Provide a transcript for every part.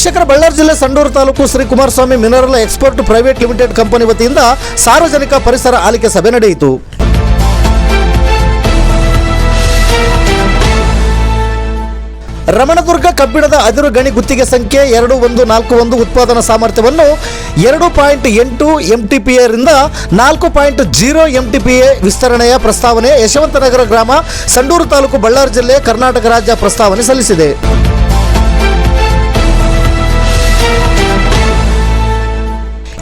ವೀಕ್ಷಕರ ಬಳ್ಳಾರಿ ಜಿಲ್ಲೆ Sandur taluk Shri Kumaraswamy mineral export private limited company ವತಿಯಿಂದ ಸಾರ್ವಜನಿಕ ಪರಿಸರ ಆಲಿಕೆ ಸಭೆ ನಡೆಯಿತು. ರಮಣದುರ್ಗ ಕಬ್ಬಿಣದ ಅದಿರು ಗಣಿ ಗುತ್ತಿಗೆ ಸಂಖ್ಯೆ ಎರಡು ಒಂದು ನಾಲ್ಕು ಒಂದು ಉತ್ಪಾದನಾ ಸಾಮರ್ಥ್ಯವನ್ನು ಎರಡು ಪಾಯಿಂಟ್ ಎಂಟು ಎಂ ಟಿ ಪಿ ರಿಂದ ನಾಲ್ಕು point zero M T P A ವಿಸ್ತರಣೆಯ ಪ್ರಸ್ತಾವನೆ ಯಶವಂತನಗರ ಗ್ರಾಮ, ಸಂಡೂರು ತಾಲೂಕು ಬಳ್ಳಾರಿ ಜಿಲ್ಲೆ ಕರ್ನಾಟಕ ರಾಜ್ಯ ಪ್ರಸ್ತಾವನೆ ಸಲ್ಲಿಸಿದೆ.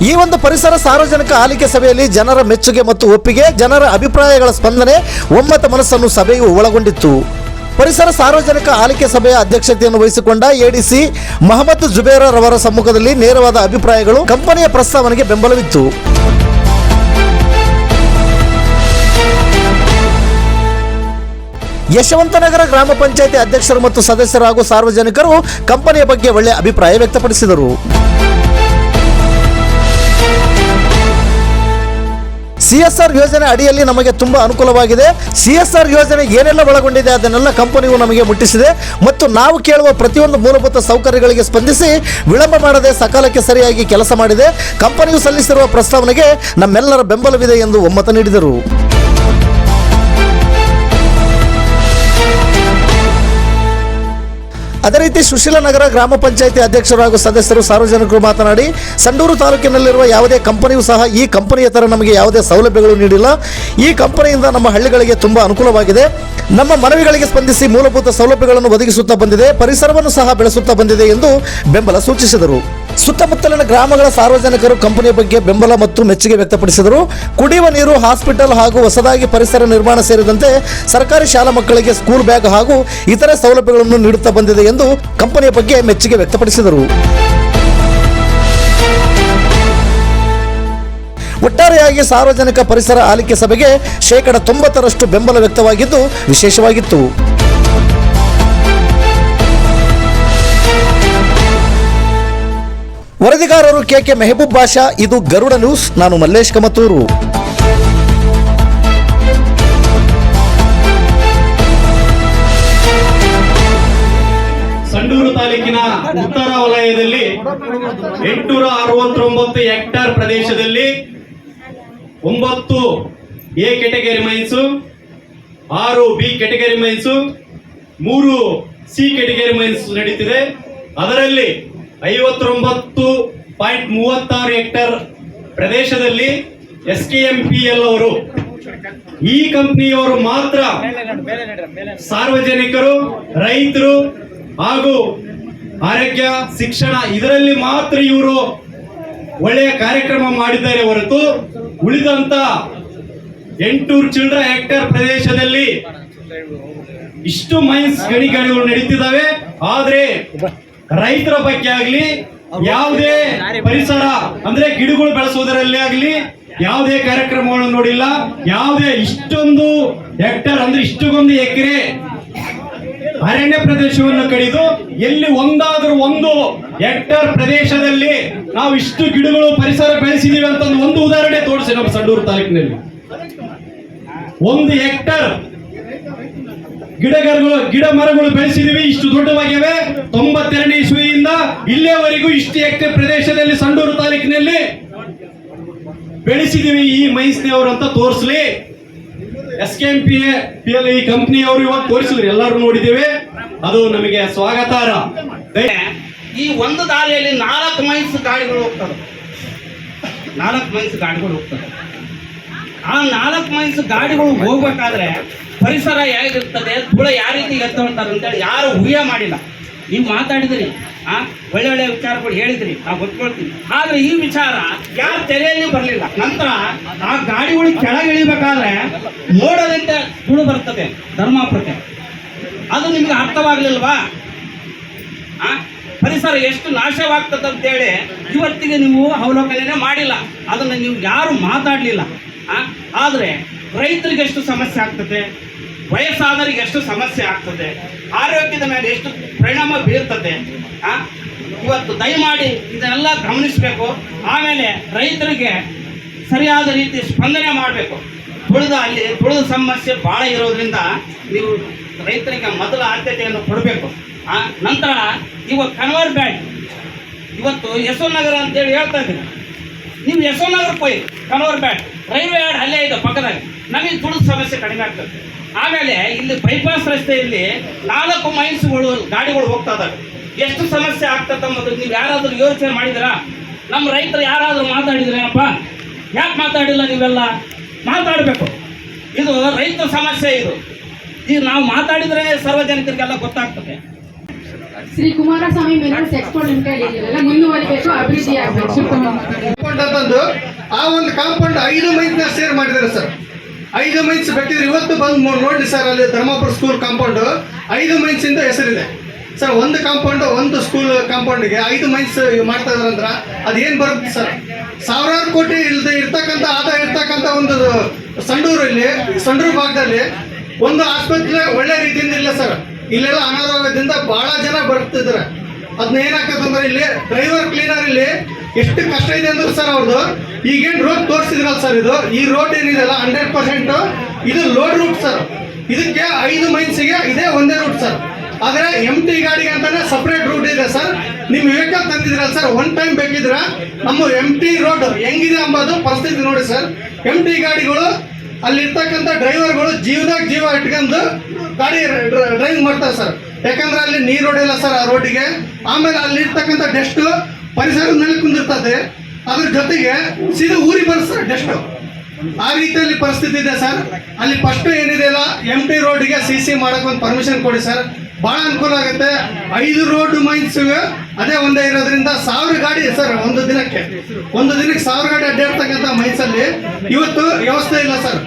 ಈ ಒಂದು ಪರಿಸರ ಸಾರ್ವಜನಿಕ ಆಲಿಕೆ ಸಭೆಯಲ್ಲಿ ಜನರ ಮೆಚ್ಚುಗೆ ಮತ್ತು ಒಪ್ಪಿಗೆ, ಜನರ ಅಭಿಪ್ರಾಯಗಳ ಸ್ಪಂದನೆ, ಒಮ್ಮತ ಮನಸ್ಸನ್ನು ಸಭೆಯು ಒಳಗೊಂಡಿತ್ತು. ಪರಿಸರ ಸಾರ್ವಜನಿಕ ಆಲಿಕೆ ಸಭೆಯ ಅಧ್ಯಕ್ಷತೆಯನ್ನು ವಹಿಸಿಕೊಂಡ ಎಡಿಸಿ ಮಹಮ್ಮದ್ ಜುಬೇರ ರವರ ಸಮ್ಮುಖದಲ್ಲಿ ನೇರವಾದ ಅಭಿಪ್ರಾಯಗಳು ಕಂಪನಿಯ ಪ್ರಸ್ತಾವನೆಗೆ ಬೆಂಬಲವಿತ್ತು. ಯಶವಂತನಗರ ಗ್ರಾಮ ಪಂಚಾಯಿತಿ ಅಧ್ಯಕ್ಷರು ಮತ್ತು ಸದಸ್ಯರು ಹಾಗೂ ಸಾರ್ವಜನಿಕರು ಕಂಪನಿಯ ಬಗ್ಗೆ ಒಳ್ಳೆಯ ಅಭಿಪ್ರಾಯ ವ್ಯಕ್ತಪಡಿಸಿದರು. ಸಿಎಸ್ಆರ್ ಯೋಜನೆ ಅಡಿಯಲ್ಲಿ ನಮಗೆ ತುಂಬ ಅನುಕೂಲವಾಗಿದೆ. ಸಿ ಎಸ್ ಆರ್ ಯೋಜನೆ ಏನೆಲ್ಲ ಒಳಗೊಂಡಿದೆ ಅದನ್ನೆಲ್ಲ ಕಂಪನಿಯು ನಮಗೆ ಮುಟ್ಟಿಸಿದೆ. ಮತ್ತು ನಾವು ಕೇಳುವ ಪ್ರತಿಯೊಂದು ಮೂಲಭೂತ ಸೌಕರ್ಯಗಳಿಗೆ ಸ್ಪಂದಿಸಿ ವಿಳಂಬ ಮಾಡದೆ ಸಕಾಲಕ್ಕೆ ಸರಿಯಾಗಿ ಕೆಲಸ ಮಾಡಿದೆ. ಕಂಪನಿಯು ಸಲ್ಲಿಸಿರುವ ಪ್ರಸ್ತಾವನೆಗೆ ನಮ್ಮೆಲ್ಲರ ಬೆಂಬಲವಿದೆ ಎಂದು ಒಮ್ಮತ ನೀಡಿದರು. ಅದೇ ರೀತಿ ಸುಶೀಲನಗರ ಗ್ರಾಮ ಪಂಚಾಯಿತಿ ಅಧ್ಯಕ್ಷರು ಹಾಗೂ ಸದಸ್ಯರು ಸಾರ್ವಜನಿಕರು ಮಾತನಾಡಿ, ಸಂಡೂರು ತಾಲೂಕಿನಲ್ಲಿರುವ ಯಾವುದೇ ಕಂಪನಿಯೂ ಸಹ ಈ ಕಂಪನಿಯ ಥರ ನಮಗೆ ಯಾವುದೇ ಸೌಲಭ್ಯಗಳು ನೀಡಿಲ್ಲ. ಈ ಕಂಪನಿಯಿಂದ ನಮ್ಮ ಹಳ್ಳಿಗಳಿಗೆ ತುಂಬ ಅನುಕೂಲವಾಗಿದೆ. ನಮ್ಮ ಮನವಿಗಳಿಗೆ ಸ್ಪಂದಿಸಿ ಮೂಲಭೂತ ಸೌಲಭ್ಯಗಳನ್ನು ಒದಗಿಸುತ್ತಾ ಬಂದಿದೆ, ಪರಿಸರವನ್ನು ಸಹ ಬೆಳೆಸುತ್ತಾ ಬಂದಿದೆ ಎಂದು ಬೆಂಬಲ ಸೂಚಿಸಿದರು. ಸುತ್ತಮುತ್ತಲಿನ ಗ್ರಾಮಗಳ ಸಾರ್ವಜನಿಕರು ಕಂಪನಿಯ ಬಗ್ಗೆ ಬೆಂಬಲ ಮತ್ತು ಮೆಚ್ಚುಗೆ ವ್ಯಕ್ತಪಡಿಸಿದರು. ಕುಡಿಯುವ ನೀರು, ಹಾಸ್ಪಿಟಲ್ ಹಾಗೂ ಹೊಸದಾಗಿ ಪರಿಸರ ನಿರ್ಮಾಣ ಸೇರಿದಂತೆ ಸರ್ಕಾರಿ ಶಾಲಾ ಮಕ್ಕಳಿಗೆ ಸ್ಕೂಲ್ ಬ್ಯಾಗ್ ಹಾಗೂ ಇತರೆ ಸೌಲಭ್ಯಗಳನ್ನು ನೀಡುತ್ತಾ ಬಂದಿದೆ ಎಂದು ಕಂಪನಿಯ ಬಗ್ಗೆ ಮೆಚ್ಚುಗೆ ವ್ಯಕ್ತಪಡಿಸಿದರು. ಒಟ್ಟಾರೆಯಾಗಿ ಸಾರ್ವಜನಿಕ ಪರಿಸರ ಆಲಿಕೆ ಸಭೆಗೆ ಶೇಕಡ ತೊಂಬತ್ತರಷ್ಟು ಬೆಂಬಲ ವ್ಯಕ್ತವಾಗಿದ್ದು ವಿಶೇಷವಾಗಿತ್ತು. ವರದಿಗಾರರು ಕೆಕೆ ಮೆಹಬೂಬ್ ಬಾಷಾ, ಇದು ಗರುಡ ನ್ಯೂಸ್. ನಾನು ಮಲ್ಲೇಶ್ ಕಮತೂರು. ಸಂಡೂರು ತಾಲೂಕಿನ ಉತ್ತರ ವಲಯದಲ್ಲಿ ಎಂಟುನೂರ ಅರವತ್ತೊಂಬತ್ತು ಹೆಕ್ಟಾರ್ ಪ್ರದೇಶದಲ್ಲಿ ಒಂಬತ್ತು ಎ ಕೆಟಗರಿ ಮೈನ್ಸು, ಆರು ಬಿ ಕೆಟಗರಿ ಮೈನ್ಸು, ಮೂರು ಸಿ ಕೆಟಗರಿ ಮೈನ್ಸ್ ನಡೀತಿದೆ. ಅದರಲ್ಲಿ ಐವತ್ತೊಂಬತ್ತು ಪಾಯಿಂಟ್ ಮೂವತ್ತಾರು ಹೆಕ್ಟರ್ ಪ್ರದೇಶದಲ್ಲಿ S K M P L ಅವರು. ಈ ಕಂಪನಿಯವರು ಮಾತ್ರ ಸಾರ್ವಜನಿಕರು, ರೈತರು ಹಾಗೂ ಆರೋಗ್ಯ, ಶಿಕ್ಷಣ ಇದರಲ್ಲಿ ಮಾತ್ರ ಇವರು ಒಳ್ಳೆಯ ಕಾರ್ಯಕ್ರಮ ಮಾಡಿದ್ದಾರೆ ಹೊರತು ಉಳಿದಂತ ಎಂಟೂರು ಚಿಲ್ಡ್ರ ಹೆಕ್ಟೇರ್ ಪ್ರದೇಶದಲ್ಲಿ ಇಷ್ಟು ಮೈನ್ಸ್ ಗಣಿಗಳು ನಡೀತಿದ್ದಾವೆ. ಆದ್ರೆ ರೈತರ ಬಗ್ಗೆ ಆಗ್ಲಿ ಯಾವುದೇ ಪರಿಸರ ಅಂದ್ರೆ ಗಿಡಗಳು ಬೆಳೆಸೋದರಲ್ಲಿ ಆಗ್ಲಿ ಯಾವುದೇ ಕಾರ್ಯಕ್ರಮಗಳನ್ನು ನೋಡಿಲ್ಲ ಯಾವುದೇ ಇಷ್ಟೊಂದು ಹೆಕ್ಟರ್ ಅಂದ್ರೆ ಇಷ್ಟೊಂದು ಎಕರೆ ಅರಣ್ಯ ಪ್ರದೇಶವನ್ನು ಕಡಿದು ಎಲ್ಲಿ ಒಂದಾದ್ರೂ ಒಂದು ಹೆಕ್ಟರ್ ಪ್ರದೇಶದಲ್ಲಿ ನಾವು ಇಷ್ಟು ಗಿಡಗಳು ಪರಿಸರ ಬೆಳೆಸಿದೀವಿ ಅಂತ ಒಂದು- ಒಂದು ಉದಾಹರಣೆ ತೋರಿಸಿ ನಮ್ಮ ಸಂಡೂರು ತಾಲೂಕಿನಲ್ಲಿ. ಒಂದು ಹೆಕ್ಟರ್ ಗಿಡಗಳು ಗಿಡ ಮರಗಳು ಬೆಳೆಸಿದೀವಿ ಇಷ್ಟು ದೊಡ್ಡವಾಗಿವೆ. ತೊಂಬತ್ತೆರಡನೇ ಇಸ್ವಿಯಿಂದ ಇಲ್ಲಿಯವರೆಗೂ ಇಷ್ಟು ಎಕ್ಟೇ ಪ್ರದೇಶದಲ್ಲಿ ಸಂಡೂರು ತಾಲೂಕಿನಲ್ಲಿ ಬೆಳೆಸಿದೀವಿ ಈ ಮೈಸ್ನೇವರು ಅಂತ ತೋರಿಸ್ಲಿ. S K M P L ಈ ಕಂಪ್ನಿಯವರು ಇವಾಗ ತೋರಿಸಿದ್ರು, ಎಲ್ಲರೂ ನೋಡಿದ್ದೇವೆ. ಅದು ನಮಗೆ ಸ್ವಾಗತಾರ ಈ ಒಂದು ದಾರಿಯಲ್ಲಿ ನಾಲ್ಕು ಮೈನ್ಸ್ ಗಾಡಿಗಳು ಹೋಗ್ತವೆ. ನಾಲ್ಕು ಮೈನ್ಸ್ ಗಾಡಿಗಳು ಹೋಗ್ತವೆ. ಆ ನಾಲ್ಕು ಮೈನ್ಸ್ ಗಾಡಿಗಳು ಹೋಗ್ಬೇಕಾದ್ರೆ ಪರಿಸರ ಹೇಗಿರ್ತದೆ, ಧೂಳ ಯಾವ ರೀತಿ ಎತ್ತಂತಾರೆ ಅಂತೇಳಿ ಯಾರು ಊಹೆ ಮಾಡಿಲ್ಲ. ನೀವು ಮಾತಾಡಿದ್ರಿ, ಆ, ಒಳ್ಳೆ ಒಳ್ಳೆ ವಿಚಾರಗಳು ಹೇಳಿದ್ರಿ, ನಾವು ಗೊತ್ಕೊಳ್ತೀವಿ. ಆದ್ರೆ ಈ ವಿಚಾರ ಯಾರ ತೆರೆಯಲ್ಲಿ ಬರಲಿಲ್ಲ. ನಂತರ ಆ ಗಾಡಿಗಳು ಕೆಳಗೆ ಇಳಿಬೇಕಾದ್ರೆ ಮೋಡದಂತೆ ಧೂಳು ಬರ್ತದೆ ಧರ್ಮಾಪುರಕ್ಕೆ ಅದು ನಿಮ್ಗೆ ಅರ್ಥವಾಗ್ಲಿಲ್ವಾ? ಆ? ಪರಿಸರ ಎಷ್ಟು ನಾಶವಾಗ್ತದೆ ಅಂತೇಳಿ ಇವತ್ತಿಗೆ ನೀವು ಅವಲೋಕನೇ ಮಾಡಿಲ್ಲ. ಅದನ್ನು ನೀವು ಯಾರು ಮಾತಾಡಲಿಲ್ಲ. ಆದರೆ ರೈತರಿಗೆ ಎಷ್ಟು ಸಮಸ್ಯೆ ಆಗ್ತದೆ? ವಯಸ್ಸಾದವರಿಗೆ ಎಷ್ಟು ಸಮಸ್ಯೆ ಆಗ್ತದೆ, ಆರೋಗ್ಯದ ಮೇಲೆ ಎಷ್ಟು ಪರಿಣಾಮ ಬೀರ್ತದೆ? ಇವತ್ತು ದಯಮಾಡಿ ಇದನ್ನೆಲ್ಲ ಗಮನಿಸಬೇಕು. ಆಮೇಲೆ ರೈತರಿಗೆ ಸರಿಯಾದ ರೀತಿ ಸ್ಪಂದನೆ ಮಾಡಬೇಕು. ತುಳಿದ ಅಲ್ಲಿ, ತುಳಿದ ಸಮಸ್ಯೆ ಭಾಳ ಇರೋದ್ರಿಂದ ನೀವು ರೈತರಿಗೆ ಮೊದಲ ಆದ್ಯತೆಯನ್ನು ಕೊಡಬೇಕು. ನಂತರ ಇವತ್ತು ಕನ್ವರ್ ಬ್ಯಾಂಕ್. ಇವತ್ತು ಯಶೋ ನಗರ ಅಂತೇಳಿ ಹೇಳ್ತಾ ಇದ್ದೀನಿ. ನೀವು ಯಶೋ ನಗರಕ್ಕೆ ಹೋಗಿ ಕನ್ವರ್ ಬ್ಯಾಟ್ ರೈಲ್ವೆ ಯಾರ್ಡ್ ಅಲ್ಲೇ ಇದೆ ಪಕ್ಕದಾಗ ನಮಗೆ ತುಳಿದ ಸಮಸ್ಯೆ ಕಡಿಮೆ ಆಗ್ತದೆ. ಆಮೇಲೆ ಇಲ್ಲಿ ಬೈಪಾಸ್ ರಸ್ತೆಯಲ್ಲಿ ನಾಲ್ಕು ಮೈನ್ಸ್ಗಳು ಗಾಡಿಗಳು ಹೋಗ್ತಾ ಇದ್ದಾವೆ. ಎಷ್ಟು ಸಮಸ್ಯೆ ಆಗ್ತದೆ ಅನ್ನೋದು ನೀವು ಯಾರಾದರೂ ಯೋಚನೆ ಮಾಡಿದಿರಾ ನಮ್ಮ ರೈತರು ಯಾರಾದರೂ ಮಾತಾಡಿದ್ರೇನಪ್ಪ? ಯಾಕೆ ಮಾತಾಡಿಲ್ಲ ನೀವೆಲ್ಲ? ಮಾತಾಡಬೇಕು. ಇದು ರೈತರ ಸಮಸ್ಯೆ ಇದು. ಈಗ ನಾವು ಮಾತಾಡಿದ್ರೆ ಸಾರ್ವಜನಿಕರಿಗೆಲ್ಲ ಗೊತ್ತಾಗ್ತದೆ. Shri Kumaraswamy minerals export limited ಇದೆಯಲ್ಲ ಮುಂದುವರಿಬೇಕು ಅಭಿವೃದ್ಧಿ ಆಗಬೇಕು ಆ ಒಂದು ಕಾಂಪೌಂಡ್ ಐದು ಮೈನ್ಸ್ನ ಸೇರ್ ಮಾಡಿದ್ದಾರೆ ಸರ್. ಐದು ಮೈನ್ಸ್ ಬೇಕಿದ್ರೆ ಇವತ್ತು ಬಂದು ನೋಡಿ ಸರ್, ಅಲ್ಲಿ ಧರ್ಮಪುರ ಸ್ಕೂಲ್ ಕಾಂಪೌಂಡ್ ಐದು ಮೈನ್ಸ್ ಇಂದ ಹೆಸರಿದೆ. ಸರ್, ಒಂದು ಕಾಂಪೌಂಡ್ ಒಂದು ಸ್ಕೂಲ್ ಕಾಂಪೌಂಡ್ಗೆ ಐದು ಮೈನ್ಸ್ ಮಾಡ್ತಾ ಇದಾರಂದ್ರ ಅದೇನು ಬರುತ್ತೆ ಸರ್? ಸಾವಿರಾರು ಕೋಟಿ ಇಲ್ದೆ ಇರ್ತಕ್ಕಂಥ ಆದಾಯ ಇರ್ತಕ್ಕಂಥ ಒಂದು ಸಂಡೂರಲ್ಲಿ ಸಂಡೂರು ಭಾಗದಲ್ಲಿ ಒಂದು ಆಸ್ಪತ್ರೆ ಒಳ್ಳೆ ರೀತಿಯಿಂದ ಇಲ್ಲ ಸರ್. ಇಲ್ಲೆಲ್ಲ ಅನಾರೋಗ್ಯದಿಂದ ಬಹಳ ಜನ ಬರ್ತಿದ್ದಾರೆ ಅದನ್ನ ಏನಾಗ್ತದಂದ್ರೆ ಇಲ್ಲಿ ಡ್ರೈವರ್ ಕ್ಲೀನರ್ ಇಲ್ಲಿ ಎಷ್ಟು ಕಷ್ಟ ಇದೆ ಅಂದ್ರೆ ಸರ್ ಅವ್ರದ್ದು ಈಗೇನು ರೋಡ್ ತೋರಿಸಿದ್ರಲ್ಲ ಸರ್ ಇದು? ಈ ರೋಡ್ ಏನಿದೆಯಲ್ಲ ಹಂಡ್ರೆಡ್ ಪರ್ಸೆಂಟ್ ಇದು ಲೋಡ್ ರೂಟ್ ಸರ್. ಇದಕ್ಕೆ ಐದು ಮೈನ್ಸಿಗೆ ಇದೇ ಒಂದೇ ರೂಟ್ ಸರ್. ಆದರೆ ಎಂ ಟಿ ಗಾಡಿಗೆ ಅಂತಾನೆ ಸಪ್ರೇಟ್ ರೂಟ್ ಇದೆ ಸರ್. ನೀವು ವೆಹಿಕಲ್ ತಂದಿದ್ರಲ್ಲ ಸರ್ ಒನ್ ಟೈಮ್ ಬೇಕಿದ್ರ ನಮ್ಮ ಎಂ ಟಿ ರೋಡ್ ಹೆಂಗಿದೆ ಅಂಬೋದು ಪರಿಸ್ಥಿತಿ ನೋಡಿ ಸರ್. ಎಂ ಟಿ ಗಾಡಿಗಳು ಅಲ್ಲಿರ್ತಕ್ಕಂಥ ಡ್ರೈವರ್ಗಳು ಜೀವದಾಗ ಜೀವ ಇಟ್ಕೊಂಡು ಗಾಡಿ ಡ್ರೈವಿಂಗ್ ಮಾಡ್ತಾರೆ ಸರ್. ಯಾಕಂದ್ರೆ ಅಲ್ಲಿ ನೀರು ಹೊಡೆಯಲ್ಲ ಸರ್ ಆ ರೋಡಿಗೆ ಆಮೇಲೆ ಅಲ್ಲಿರ್ತಕ್ಕಂಥ ಡೆಸ್ಟ್ ಪರಿಸರದ ಮೇಲೆ ಕುಂದಿರ್ತದೆ. ಅದ್ರ ಜೊತೆಗೆ ಸೀದಾ ಊರಿಗೆ ಬರುತ್ತೆ ಡೆಸ್ಟ್ ಆ ರೀತಿಯಲ್ಲಿ ಪರಿಸ್ಥಿತಿ ಇದೆ ಸರ್. ಅಲ್ಲಿ ಫಸ್ಟ್ ಏನಿದೆಯಲ್ಲ ಎಂ ಟಿ ರೋಡ್ಗೆ ಸಿ ಸಿ ಮಾಡಕ್ಕೆ ಒಂದು ಪರ್ಮಿಷನ್ ಕೊಡಿ ಸರ್. ಭಾಳ ಅನುಕೂಲ ಆಗುತ್ತೆ. ಐದು ರೋಡ್ ಮೈನ್ಸ್ ಅದೇ ಒಂದೇ ಇರೋದ್ರಿಂದ ಸಾವಿರ ಗಾಡಿ, ಸರ್, ಒಂದು ದಿನಕ್ಕೆ. ಒಂದು ದಿನಕ್ಕೆ ಸಾವಿರ ಗಾಡಿ ಅಡ್ಡಾಡ್ತಕ್ಕಂಥ ಮೈಸಲ್ಲಿ ಇವತ್ತು ವ್ಯವಸ್ಥೆ ಇಲ್ಲ, ಸರ್.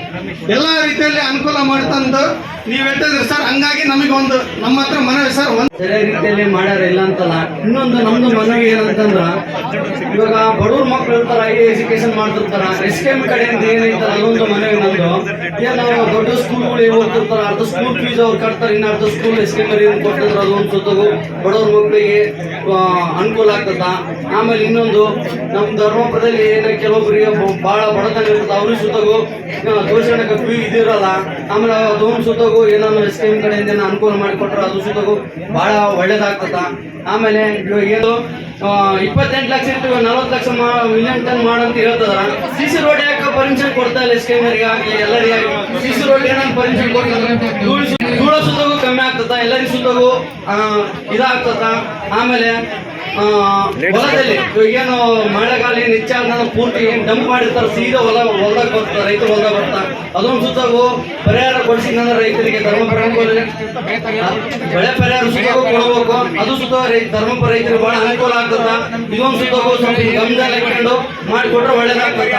ಎಲ್ಲ ರೀತಿಯಲ್ಲಿ ಅನುಕೂಲ ಮಾಡ್ತಂದು ನೀವು ಹೇಳ್ತಿದ್ರಿ ಸರ್, ಹಂಗಾಗಿ ನಮಗೆ ಒಂದು ನಮ್ಮ ಹತ್ರ ಮನವಿ, ಸರ್, ಒಂದು ರೀತಿಯಲ್ಲಿ ಮಾಡ್ಯಾರ ಇಲ್ಲ ಅಂತಲ್ಲ. ಇನ್ನೊಂದು ನಮ್ದು ಮನವಿ ಏನಂತಂದ್ರ, ಇವಾಗ ಬಡವ್ರ ಮಕ್ಳು ಇರ್ತಾರ ಐ ಎಜುಕೇಶನ್ ಮಾಡ್ತಿರ್ತಾರ, ಎಸ್ ಕೆ ಎಂ ಕಡೆಯಿಂದ ಏನೈತಾರ ಅದೊಂದು ಮನವಿ ನಮ್ದು ದೊಡ್ಡ ಸ್ಕೂಲ್ಗಳು ಓದ್ತಿರ್ತಾರ ಅರ್ಧ ಸ್ಕೂಲ್ ಫೀಸ್ ಅವ್ರು ಕಟ್ತಾರೆ, ಇನ್ನು ಅರ್ಧ ಸ್ಕೂಲ್ ಎಸ್ ಕೆ ಎಂ ಕೊಟ್ಟಿದ್ರು ಅದೊಂದು ಸುತ್ತಗು. ಬಡವ್ರ ಮಕ್ಕಳಿಗೆ ಅನುಕೂಲ ಆಗ್ತದ. ಆಮೇಲೆ ಇನ್ನೊಂದು, ನಮ್ಮ ಧರ್ಮಪುರದಲ್ಲಿ ಏನ ಕೆಲವೊಬ್ಬರಿಗೆ ಬಹಳ ಬಡತನ ಇರ್ತದೆ, ಅವ್ರಿಗೆ ಸುತ್ತಗೂ ತೋರಿಸೋಣ ಫೀ ಇದಿರಲ್ಲ ಆಮೇಲೆ ಅದು ಸುತ್ತಗೂ ಏನಾದ್ರು ಸ್ಕೀಮ್ ಕಡೆಯಿಂದ ಅನುಕೂಲ ಮಾಡಿಕೊಟ್ರೆ ಅದು ಸುತ್ತಗೂ ಬಹಳ ಒಳ್ಳೇದಾಗ್ತದ. ಆಮೇಲೆ ಏನು ಇಪ್ಪತ್ತೆಂಟು ಲಕ್ಷ ಇತ್ತು ನಲವತ್ತು ಲಕ್ಷ ಮಿಲಿಯನ್ ಟನ್ ಮಾಡಂತ ಹೇಳ್ತದ ಸಿ ಸಿ ರೋಡ್ ಯಾಕೆ ಪರ್ಮಿಷನ್ ಕೊಡ್ತಾ ಇಲ್ಲ ಎಮ್ರಿಗೆ ಆಗಲಿ ಎಲ್ಲರಿಗೆ ಆಗಲಿ ಸಿ ಸಿ ರೋಡ್ ಏನಂತ ಪರ್ಮಿಷನ್ ಕೊಡ್ತಾರೆ ಸುತ್ತಗೂ ಕಮ್ಮಿ ಆಗ್ತದ ಎಲ್ಲರಿಗೂ ಸುತ್ತಗೂ ಇದಾಗ್ತದ. ಆಮೇಲೆ ಹೊಲದಲ್ಲಿ ಏನು ಮಳೆಗಾಲ ಏನು ಹೆಚ್ಚಾದ ಪೂರ್ತಿ ಏನು ಡಂಪ್ ಮಾಡಿರ್ತಾರೆ, ಸೀದಾ ಹೊಲ ಹೊಲದಾಗ ಬರ್ತಾರೆ ರೈತರು ಹೊಲದಾಗ ಬರ್ತಾರೆ. ಅದೊಂದು ಸುತ್ತಗೂ ಪರಿಹಾರ ಕೊಡಿಸಿದ್ರೆ ರೈತರಿಗೆ ಅನುಕೂಲ ಬೆಳೆ ಪರಿಹಾರ ಸುತ್ತಾಗೂ ಕೊಡಬೇಕು. ಅದು ಸುತ್ತ ರೈತ ಧರ್ಮಪುರ ರೈತರಿಗೆ ಬಹಳ ಅನುಕೂಲ ಆಗ್ತದ. ಇದೊಂದು ಸುತ್ತಗೂ ಸ್ವಲ್ಪ ಗಮನದಲ್ಲಿ ಇಟ್ಕೊಂಡು ಮಾಡಿಕೊಟ್ರೆ ಒಳ್ಳೇದಾಗ್ತದ.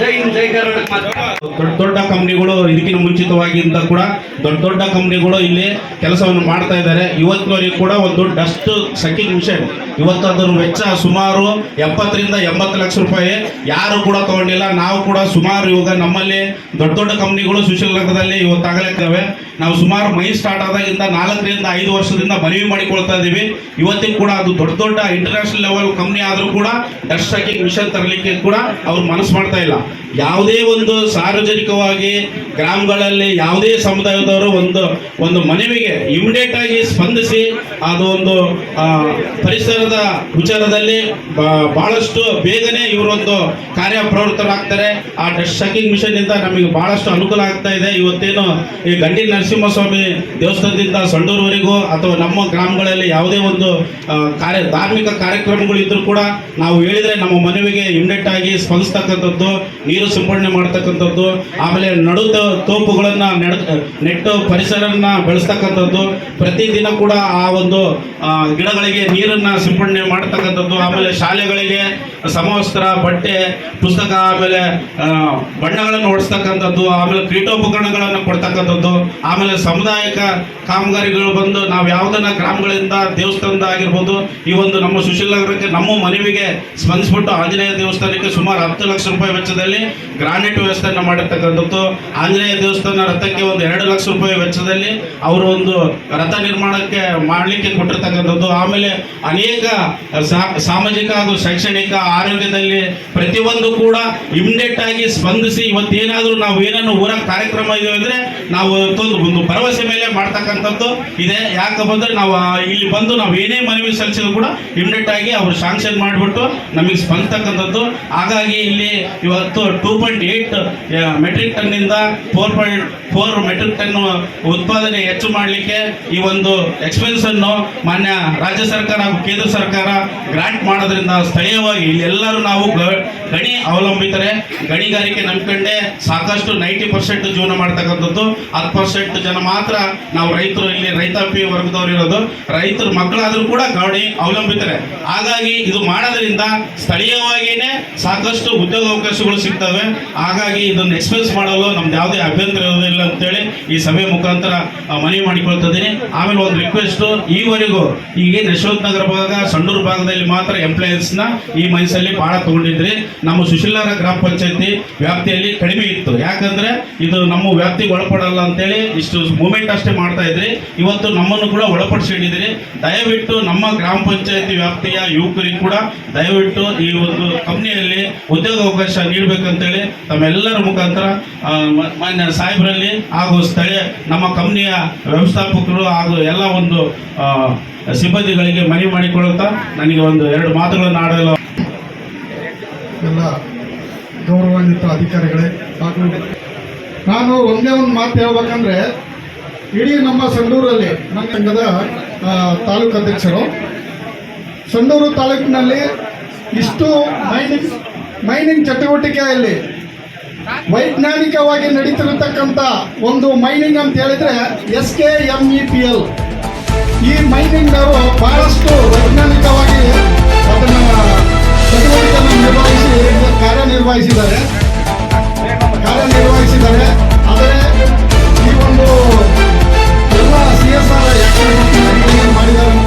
ಜೈ ಜೈ ಕರ್ನಾಟಕ ದೊಡ್ಡ ದೊಡ್ಡ ಕಂಪ್ನಿಗಳು ಇದಕ್ಕಿಂತ ಅಂತ ಕೂಡ ದೊಡ್ಡ ದೊಡ್ಡ ಕಂಪ್ನಿಗಳು ಇಲ್ಲಿ ಕೆಲಸವನ್ನು ಮಾಡ್ತಾ ಇದ್ದಾರೆ. ಇವತ್ತಿನವರೆಗೂ ಕೂಡ ಒಂದು ಡಸ್ಟ್ ಸಖಿ ಮಿಷನ್. ಇವತ್ತು ಅದರ ವೆಚ್ಚ ಸುಮಾರು ಎಪ್ಪತ್ತರಿಂದ ಎಂಬತ್ತು ಲಕ್ಷ ರೂಪಾಯಿ. ಯಾರು ಕೂಡ ತಗೊಂಡಿಲ್ಲ. ನಾವು ಕೂಡ ಸುಮಾರು ಇವಾಗ ನಮ್ಮಲ್ಲಿ ದೊಡ್ಡ ದೊಡ್ಡ ಕಂಪ್ನಿಗಳು ಸುಶೀಲನಗರದಲ್ಲಿ ಇವತ್ತಾಗಲೇ ಇದ್ದಾವೆ. ನಾವು ಸುಮಾರು ಮೈ ಸ್ಟಾರ್ಟ್ ಆದಾಗಿಂದ ನಾಲ್ಕರಿಂದ ಐದು ವರ್ಷದಿಂದ ಮನವಿ ಮಾಡಿಕೊಳ್ತಾ ಇದ್ದೀವಿ. ಇವತ್ತಿಗೆ ಕೂಡ ಅದು ದೊಡ್ಡ ದೊಡ್ಡ ಇಂಟರ್ನ್ಯಾಷನಲ್ ಲೆವೆಲ್ ಕಂಪ್ನಿ ಆದರೂ ಕೂಡ ಡಸ್ಟ್ ಸಕ್ಕಿಂಗ್ ಮಿಷನ್ ತರಲಿಕ್ಕೆ ಕೂಡ ಅವ್ರು ಮನಸ್ಸು ಮಾಡ್ತಾ ಇಲ್ಲ. ಯಾವುದೇ ಒಂದು ಸಾರ್ವಜನಿಕವಾಗಿ ಗ್ರಾಮಗಳಲ್ಲಿ ಯಾವುದೇ ಸಮುದಾಯದವರು ಒಂದು ಒಂದು ಮನವಿಗೆ ಇಮಿಡಿಯೇಟ್ ಆಗಿ ಸ್ಪಂದಿಸಿ ಅದು ಒಂದು ಪರಿಸರದ ವಿಚಾರದಲ್ಲಿ ಬಹಳಷ್ಟು ಬೇಗನೆ ಇವರೊಂದು ಕಾರ್ಯಪ್ರವೃತ್ತರಾಗ್ತಾರೆ ಆ ಡಸ್ಟ್ ಶಕಿಂಗ್ ಮಿಷನ್ ಇಂದ ನಮಗೆ ಬಹಳಷ್ಟು ಅನುಕೂಲ ಆಗ್ತಾ ಇದೆ. ಇವತ್ತೇನು ಈ ಗಂಡಿ ನರಸಿಂಹಸ್ವಾಮಿ ದೇವಸ್ಥಾನದಿಂದ ಸಂಡೂರ್ವರೆಗೂ ಅಥವಾ ನಮ್ಮ ಗ್ರಾಮಗಳಲ್ಲಿ ಯಾವುದೇ ಒಂದು ಕಾರ್ಯ, ಧಾರ್ಮಿಕ ಕಾರ್ಯಕ್ರಮಗಳು ಇದ್ದರೂ ಕೂಡ ನಾವು ಹೇಳಿದ್ರೆ ನಮ್ಮ ಮನವಿಗೆ ಇಮ್ಡೆಟ್ ಆಗಿ ಸ್ಪಂದಿಸ್ತಕ್ಕಂಥದ್ದು, ನೀರು ಸಿಂಪಡಣೆ ಮಾಡ್ತಕ್ಕಂಥದ್ದು, ಆಮೇಲೆ ನಡು ತೋಪುಗಳನ್ನು ತೋಪುಗಳನ್ನ ನೆಡ, ನೆಟ್ಟು ಪರಿಸರನ ಬೆಳೆಸ್ತಕ್ಕಂಥದ್ದು, ಪ್ರತಿದಿನ ಕೂಡ ಆ ಒಂದು ಗಿಡಗಳಿಗೆ ನೀರನ್ನ ಸಿಂಪಡಣೆ ಮಾಡ್ತಕ್ಕಂಥದ್ದು, ಆಮೇಲೆ ಶಾಲೆಗಳಿಗೆ ಸಮವಸ್ತ್ರ, ಬಟ್ಟೆ, ಪುಸ್ತಕ, ಆಮೇಲೆ ಬಣ್ಣಗಳನ್ನು ಹೊಡಿಸ್ತಕ್ಕಂಥದ್ದು, ಆಮೇಲೆ ಕ್ರೀಡೋಪಕರಣಗಳನ್ನು ಕೊಡ್ತಕ್ಕಂಥದ್ದು, ಆಮೇಲೆ ಸಾಮುದಾಯಿಕ ಕಾಮಗಾರಿಗಳು ಬಂದು ನಾವು ಯಾವುದನ್ನ ಗ್ರಾಮಗಳಿಂದ ದೇವಸ್ಥಾನದ ಆಗಿರ್ಬೋದು, ಈ ಒಂದು ನಮ್ಮ ಸುಶೀಲ ನಗರಕ್ಕೆ ನಮ್ಮ ಮನವಿಗೆ ಸ್ಪಂದಿಸ್ಬಿಟ್ಟು ಆಂಜನೇಯ ದೇವಸ್ಥಾನಕ್ಕೆ ಸುಮಾರು ಹತ್ತು ಲಕ್ಷ ರೂಪಾಯಿ ವೆಚ್ಚದಲ್ಲಿ ಗ್ರಾನೈಟ್ ವ್ಯವಸ್ಥೆಯನ್ನು ಮಾಡಿರ್ತಕ್ಕಂಥದ್ದು. ಆಂಜನೇಯ ದೇವಸ್ಥಾನ ರಥಕ್ಕೆ ಒಂದು ಎರಡು ಲಕ್ಷ ರೂಪಾಯಿ ವೆಚ್ಚದಲ್ಲಿ ಅವರು ಒಂದು ರಥ ನಿರ್ಮಾಣಕ್ಕೆ ಮಾಡಲಿಕ್ಕೆ ಕೊಟ್ಟಿರ್ತಕ್ಕಂಥದ್ದು. ಆಮೇಲೆ ಅನೇಕ ಸಾಮಾಜಿಕ ಹಾಗೂ ಶೈಕ್ಷಣಿಕ ಆರೋಗ್ಯದಲ್ಲಿ ಪ್ರತಿಯೊಂದು ಕೂಡ ಇಮಿಡಿಯೇಟ್ ಆಗಿ ಸ್ಪಂದಿಸಿ ಇವತ್ತೇನಾದರೂ ನಾವು ಏನನ್ನು ಊರ ಕಾರ್ಯಕ್ರಮ ಇದೆ ಅಂದ್ರೆ ನಾವು ಒಂದು ಭರವಸೆ ಮೇಲೆ ಮಾಡ್ತಕ್ಕಂಥದ್ದು ಇದೆ. ಯಾಕಪ್ಪ ಬಂದ್ರೆ ನಾವು ಇಲ್ಲಿ ಬಂದು ನಾವು ಏನೇ ಮನವಿ ಸಲ್ಲಿಸಿದ್ರು ಕೂಡ ಇಮಿಡಿಯೇಟ್ ಆಗಿ ಅವರು ಶಾಂಕ್ಷನ್ ಮಾಡಿಬಿಟ್ಟು ನಮಗೆ ಸ್ಪಂದಿಸ್ತಕ್ಕಂಥದ್ದು. ಹಾಗಾಗಿ ಇಲ್ಲಿ ಇವತ್ತು two point eight metric ಟನ್ನಿಂದ four point, four metric ton ಉತ್ಪಾದನೆ ಹೆಚ್ಚು ಮಾಡಲಿಕ್ಕೆ ಈ ಒಂದು ಎಕ್ಸ್ಪೆನ್ಸ್ ಅನ್ನು ಮಾನ್ಯ ರಾಜ್ಯ ಸರ್ಕಾರ ಕೇಂದ್ರ ಸರ್ಕಾರ ಗ್ರಾಂಟ್ ಮಾಡೋದ್ರಿಂದ ಸ್ಥಳೀಯವಾಗಿ ಇಲ್ಲೆಲ್ಲರೂ ನಾವು ಗಣಿ ಅವಲಂಬಿತರೆ, ಗಣಿಗಾರಿಕೆ ನಂಬ್ಕೊಂಡೆ ಸಾಕಷ್ಟು ನೈಂಟಿ ಪರ್ಸೆಂಟ್ ಜೀವನ ಮಾಡ್ತಕ್ಕಂಥದ್ದು, ಹತ್ತು ಪರ್ಸೆಂಟ್ ಜನ ಮಾತ್ರ ನಾವು ರೈತರು ಇಲ್ಲಿ ರೈತಾಪಿ ವರ್ಗದವ್ರು ಇರೋದು. ರೈತರ ಮಕ್ಕಳಾದರೂ ಕೂಡ ಗಣಿ ಅವಲಂಬಿತರೆ. ಹಾಗಾಗಿ ಇದು ಮಾಡೋದ್ರಿಂದ ಸ್ಥಳೀಯವಾಗಿಯೇ ಸಾಕಷ್ಟು ಉದ್ಯೋಗ ಅವಕಾಶಗಳು ಸಿಗ್ತವೆ. ಹಾಗಾಗಿ ಇದನ್ನು ಎಕ್ಸ್ಪೆನ್ಸ್ ಮಾಡಲು ನಮ್ದು ಯಾವುದೇ ಅಭ್ಯಂತರ ಇರೋದಿಲ್ಲ ಅಂತೇಳಿ ಈ ಸಭೆ ಮುಖಾಂತರ ಮನವಿ ಮಾಡಿಕೊಳ್ತಿದ್ದೀನಿ ಆಮೇಲೆ ಒಂದು ರಿಕ್ವೆಸ್ಟ್ ಈವರೆಗೂ ಈಗೇನು ಯಶವಂತ ನಗರ ಭಾಗ ಸಂಡೂರು ಭಾಗದಲ್ಲಿ ಮಾತ್ರ ಎಂಪ್ಲಾಯೀಸ್ನ ಈ ಮೈಸಲ್ಲಿ ಬಹಳ ತಗೊಂಡಿದ್ರಿ. ನಮ್ಮ ಸುಶೀಲಾರ ಗ್ರಾಮ ಪಂಚಾಯತಿ ವ್ಯಾಪ್ತಿಯಲ್ಲಿ ಕಡಿಮೆ ಇತ್ತು. ಯಾಕಂದ್ರೆ ಇದು ನಮ್ಮ ವ್ಯಾಪ್ತಿಗೆ ಒಳಪಡಲ್ಲ ಅಂತೇಳಿ ಇಷ್ಟು ಮೂಮೆಂಟ್ ಅಷ್ಟೇ ಮಾಡ್ತಾ ಇದ್ರಿ. ಇವತ್ತು ನಮ್ಮನ್ನು ಕೂಡ ಒಳಪಡಿಸಿಡಿದ್ರಿ ದಯವಿಟ್ಟು ನಮ್ಮ ಗ್ರಾಮ ಪಂಚಾಯತಿ ವ್ಯಾಪ್ತಿಯ ಯುವಕರಿಗೆ ಕೂಡ ದಯವಿಟ್ಟು ಈ ಒಂದು ಕಂಪ್ನಿಯಲ್ಲಿ ಉದ್ಯೋಗ ಅವಕಾಶ ನೀಡಬೇಕಂತೇಳಿ ತಮ್ಮೆಲ್ಲರ ಮುಖಾಂತರ ಮಾನ್ಯ ಸಾಹೇಬರಲ್ಲಿ ಹಾಗೂ ಸ್ಥಳೀಯ ನಮ್ಮ ಕಂಪ್ನಿಯ ವ್ಯವಸ್ಥಾಪಕರು ಹಾಗೂ ಎಲ್ಲ ಒಂದು ಸಿಬ್ಬಂದಿಗಳಿಗೆ ಮನವಿ ಮಾಡಿಕೊಳ್ಳುತ್ತಾ ನನಗೆ ಒಂದು ಎರಡು ಮಾತುಗಳನ್ನು ಆಡಲು ಎಲ್ಲ ಗೌರವಾನ್ವಿತ ಅಧಿಕಾರಿಗಳೇ ನಾನು ಒಂದೇ ಒಂದು ಮಾತು ಹೇಳ್ಬೇಕಂದ್ರೆ, ಇಡೀ ನಮ್ಮ ಸಂಡೂರಲ್ಲಿ, ನಮ್ಮ ಸಂಘದ ತಾಲೂಕು ಅಧ್ಯಕ್ಷರು, ಸಂಡೂರು ತಾಲೂಕಿನಲ್ಲಿ ಇಷ್ಟು ಮೈನಿಂಗ್ ಮೈನಿಂಗ್ ಚಟುವಟಿಕೆಯಲ್ಲಿ ವೈಜ್ಞಾನಿಕವಾಗಿ ನಡೀತಿರತಕ್ಕಂಥ ಒಂದು ಮೈನಿಂಗ್ ಅಂತ ಹೇಳಿದ್ರೆ, S K M E P L. ಈ ಮೈನಿಂಗ್ ನಾವು ಬಹಳಷ್ಟು ವೈಜ್ಞಾನಿಕವಾಗಿ ಅದನ್ನು ಚಟುವಟಿಕೆಯನ್ನು ನಿರ್ವಹಿಸಿ ಕಾರ್ಯನಿರ್ವಹಿಸಿದ್ದಾರೆ. ಕಾರ್ಯನಿರ್ವಹಿಸಿದ್ದಾರೆ. ಆದರೆ ಈ ಒಂದು ಎಲ್ಲ ಸಿ ಎಸ್ ಆರ್ ಯಾಕೆ ಮಾಡಿದ್ದಾರೆ.